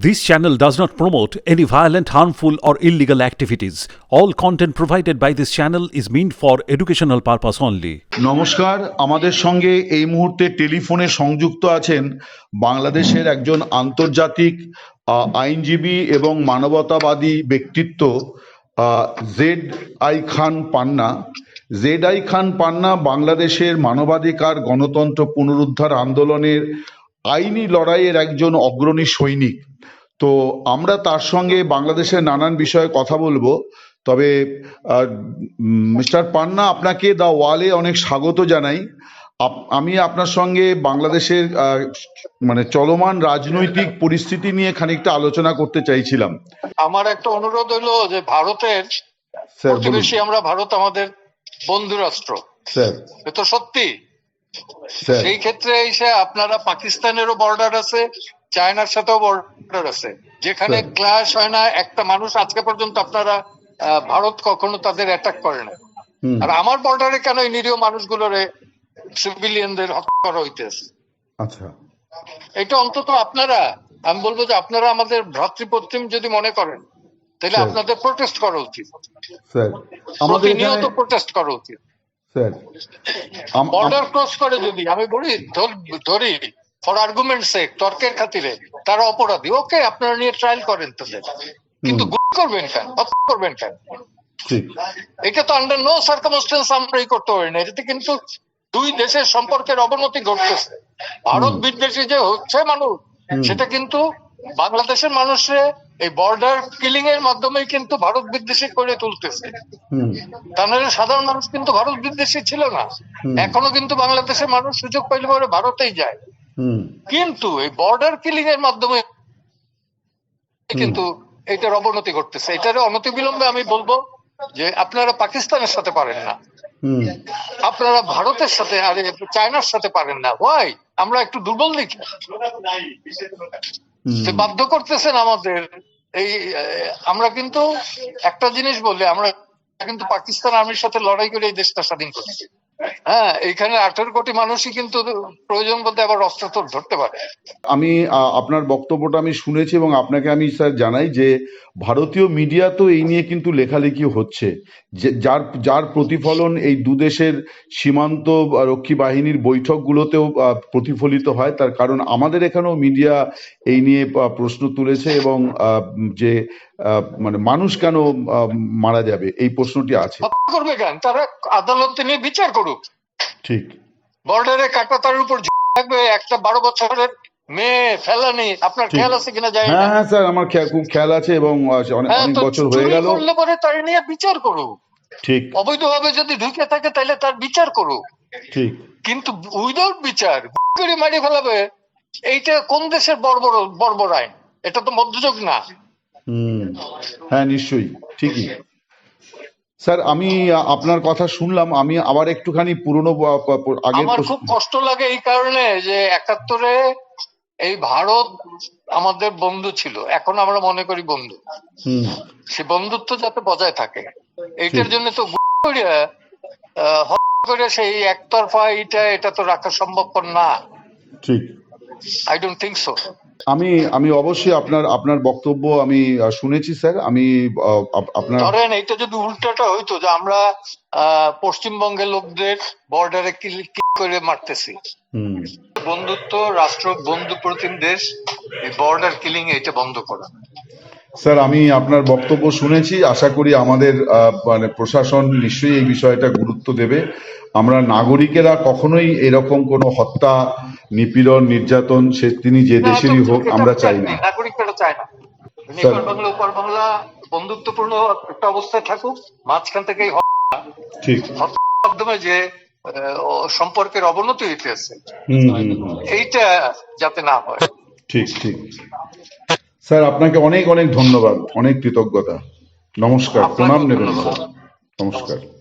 This channel does not promote any violent, harmful, or illegal activities. All content provided by this channel is meant for educational purpose only. নমস্কার আমাদের সঙ্গে এই মুহূর্তে টেলিফোনে সংযুক্ত আছেন বাংলাদেশের একজন আন্তর্জাতিক আইনজীবী এবং মানবতাবাদী ব্যক্তিত্ব Z I Khan Panna Z I Khan Panna বাংলাদেশের মানবাধিকার গণতন্ত্র পুনরুদ্ধার আন্দোলনের আইনি লড়াইয়ের একজন অগ্রণী সৈনিক। তো আমরা তার সঙ্গে বাংলাদেশের নানান বিষয়ে কথা বলব। তবে মিস্টার পান্না আপনাকে দা ওয়ালে অনেক স্বাগত জানাই। আমি আপনার সঙ্গে বাংলাদেশের মানে চলমান রাজনৈতিক পরিস্থিতি নিয়ে খানিকটা আলোচনা করতে চাইছিলাম। আমার একটা অনুরোধ হলো যে ভারতের প্রতিবেশী আমরা ভারত আমাদের বন্ধু রাষ্ট্র তো সত্যি সেই ক্ষেত্রে এসে আপনারা পাকিস্তানেরও বর্ডার আছে চায়নার সাথেও বর্ডার আছে। যেখানে ক্লাস হয় না একটা মানুষ আজকে পর্যন্ত আপনারা ভারত কখনো তাদের অ্যাটাক করে না। আর আমার বর্ডারে কেন এই নিরীহ মানুষগুলোরে সিভিলিয়ানদের হত্যা করা হইতেছে আচ্ছা। এটা অন্তত আপনারা আমি বলব যে আপনারা আমাদের ভ্রাতৃপত্রিম যদি মনে করেন তাহলে আপনাদের প্রোটেস্ট করা উচিত। আমাদের প্রতিনিয়ত প্রোটেস্ট করা উচিত। স্যার বর্ডার ক্রস করে যদি আমি বলি ধর- ধরি ফর আর্গুমেন্ট সেক তর্কের খাতিরে তারা অপরাধী। ওকে আপনারা নিয়ে ট্রায়াল করেন তাদের কিন্তু গুলি করবেন কেন? হত্যা করবেন কেন? এটা তো আন্ডার নো সার্কামস্টেন্স আমরা করতে পারি না। এটাতে কিন্তু দুই দেশের সম্পর্কের অবনতি ঘটতেছে। ভারত বিদ্বেষী যে হচ্ছে মানুষ সেটা কিন্তু বাংলাদেশের মানুষরে এই বর্ডার কিলিং এর মাধ্যমে কিন্তু ভারত বিদ্বেষী করে তুলতেছে। তা নাহলে সাধারণ মানুষ কিন্তু ভারত বিদ্বেষী ছিল না। এখনও কিন্তু বাংলাদেশের মানুষ সুযোগ পাইলে পরে ভারতেই যায়। কিন্তু এই বর্ডার কিলিং এর মাধ্যমে কিন্তু এটার অবনতি ঘটতেছে। এটার অনতি বিলম্বে আমি বলব যে আপনারা পাকিস্তানের সাথে পারেন না। আপনারা ভারতের সাথে আর চায়নার সাথে পারেন না। ওয়াই আমরা একটু দুর্বল দেখি। সে বাধ্য করতেছেন আমাদের। এই আমরা কিন্তু একটা জিনিস বলি আমরা কিন্তু পাকিস্তান আর্মির সাথে লড়াই করে এই দেশটা স্বাধীন করছি। হ্যাঁ এখানে আঠারো কোটি মানুষই কিন্তু প্রয়োজন বলতে আবার অস্ত্র তো ধরতে পারে। আমি আপনার বক্তব্যটা আমি শুনেছি এবং আপনাকে আমি, স্যার, জানাই যে ভারতীয় মিডিয়া তো এই নিয়ে কিন্তু লেখালেখি হচ্ছে। যার যার প্রতিফলন এই দুদেশের সীমান্ত রক্ষী বাহিনীর বৈঠকগুলোতেও প্রতিফলিত হয়, তার কারণ আমাদের এখানেও মিডিয়া এই নিয়ে প্রশ্ন তুলেছে এবং যে মানে মানুষ কেন মারা যাবে? এই প্রশ্নটি আছে। করবে কেন? তারা আদালতে নিয়ে বিচার করুক। ঠিক। বর্ডারে কাটাতারের উপর থাকবে একটা বারো বছরের মেয়ে ফেলানি আপনার খেয়াল আছে কিনা? জানি হ্যাঁ না। হ্যাঁ স্যার আমার খুব খেয়াল আছে এবং অনেক হ্যাঁ বছর হয়ে গেল। করলে পরে তার নিয়ে বিচার করুক। ঠিক। অবৈধভাবে যদি ঢুকে থাকে তাহলে তার বিচার করুক। ঠিক। কিন্তু উইদাউট বিচার করে মারি ফেলাবে এইটা কোন দেশের বর্বর বর্বর আইন? এটা তো মধ্যযুগ না। হুম। হ্যাঁ নিশ্চয়ই। ঠিকই। স্যার আমি আপনার কথা শুনলাম আমি আবার একটুখানি পুরনো প- আমার খুব কষ্ট লাগে এই কারণে যে একাত্তরে এই ভারত আমাদের বন্ধু ছিল এখন আমরা মনে করি বন্ধু। হুম। সে বন্ধুত্ব যাতে বজায় থাকে। এইটার জন্য তো করে, সেই একতরফা এটা এটা তো রাখা সম্ভবপর না। ঠিক। আই ডোন্ট থিঙ্ক সো আমি আমি অবশ্যই আপনার আপনার বক্তব্য আমি শুনেছি স্যার। আমি আপনার ধরেন এইটা যদি উল্টাটা হইতো যে আমরা পশ্চিমবঙ্গের লোকদের বর্ডারে কিল করে মারতেছি। বন্ধুত্ব রাষ্ট্র বন্ধু প্রতিম দেশ এই বর্ডার কিলিং এটা বন্ধ করা। স্যার আমি আপনার বক্তব্য শুনেছি। আশা করি আমাদের মানে প্রশাসন নিশ্চয়ই এই বিষয়টা গুরুত্ব দেবে। আমরা নাগরিকেরা কখনোই এরকম কোনো হত্যা নিপীড়ন নির্যাতন সে তিনি যে দেশেরই হোক আমরা চাই না। নাগরিকরা চায় না। স্যার। বাংলা ওপার বাংলা বন্ধুত্বপূর্ণ একটা অবস্থায় থাকুক মাঝখান থেকে ঠিক। মাধ্যমে যে সম্পর্কের অবনতি হইতেছে এইটা যাতে না হয়। ঠিক ঠিক। স্যার আপনাকে অনেক অনেক ধন্যবাদ অনেক কৃতজ্ঞতা। নমস্কার প্রণাম নেবেন নমস্কার।